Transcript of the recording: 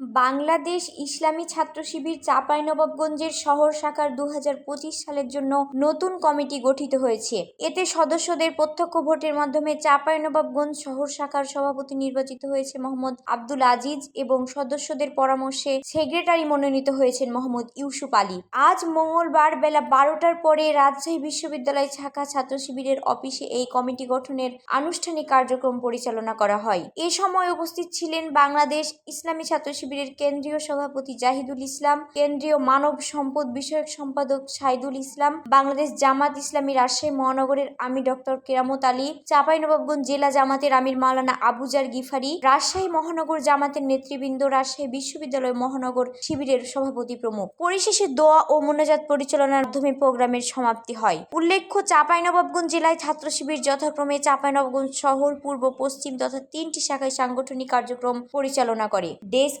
বাংলাদেশ ইসলামী ছাত্র শিবির চাঁপাইনবাবগঞ্জের শহর শাখার দু হাজার পঁচিশ সালের জন্য নতুন কমিটি গঠিত হয়েছে। এতে সদস্যদের প্রত্যক্ষ ভোটের মাধ্যমে চাঁপাইনবাবগঞ্জ শহর শাখার সভাপতি নির্বাচিত হয়েছে মোহাম্মদ আব্দুল আজিজ এবং সদস্যদের পরামর্শে সেক্রেটারি মনোনীত হয়েছেন মোহাম্মদ ইউসুফ আলী। আজ মঙ্গলবার বেলা বারোটার পরে রাজশাহী বিশ্ববিদ্যালয় শাখা ছাত্র শিবিরের অফিসে এই কমিটি গঠনের আনুষ্ঠানিক কার্যক্রম পরিচালনা করা হয়। এ সময় উপস্থিত ছিলেন বাংলাদেশ ইসলামী ছাত্র শিবিরের কেন্দ্রীয় সভাপতি জাহিদুল ইসলাম, কেন্দ্রীয় মানব সম্পদ বিষয়ক সম্পাদক সাইদুল ইসলাম, বাংলাদেশ জামাত ইসলামী রাজশাহী মহানগরের আমি ডক্টর কেরামত আলী, চাঁপাইনবাবগঞ্জ জেলা জামাতের আমির মাওলানা আবুজার গিফারি, রাজশাহী মহানগর জামাতের নেতৃবৃন্দ, রাজশাহী বিশ্ববিদ্যালয় মহানগর শিবিরের সভাপতি প্রমুখ। পরিশেষে দোয়া ও মোনাজাত পরিচালনার মাধ্যমে প্রোগ্রামের সমাপ্তি হয়। উল্লেখ্য, চাঁপাইনবাবগঞ্জ জেলায় ছাত্র শিবির যথাক্রমে চাঁপাইনবাবগঞ্জ শহর, পূর্ব, পশ্চিম তথা তিনটি শাখায় সাংগঠনিক কার্যক্রম পরিচালনা করে। Desk